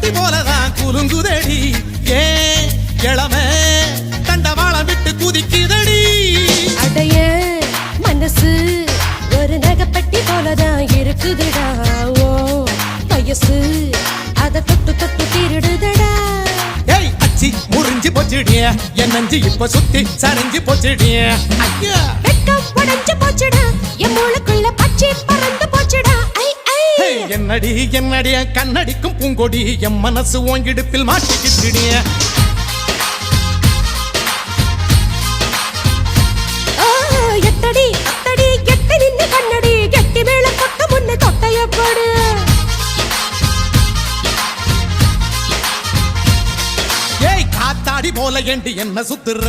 பெட்டி போலதான் குலுங்குதடி. ஏ இளம தண்டவாளம் விட்டு குதிக்குதடி. அடைய மனசு ஒரு நகப்பட்டி போலதான் இருக்குதுடா. ஓ வயசு அத தொட்டு தொட்டு திருடுதடா. ஏய் அச்சி முறிஞ்சு போச்சுடிய. என் நஞ்சு இப்ப சுத்தி சரிஞ்சு போச்சுடிய. ஐயா. உடஞ்சு போச்சுடா. என் மூளைக்கு என்னடி என்னடிய கண்ணடிக்கும் பூங்கொடி என் மனசு ஓங்கிடுப்பில் மாட்டிக்கிட்டுடிய எட்டடி அத்தடி எட்டி நின்னு கண்ணடி கெட்டி மேல கொட்ட முன்ன தொட்டைய போடு. ஏய் காத்தாடி போல ஏண்டி என்ன சுத்துற?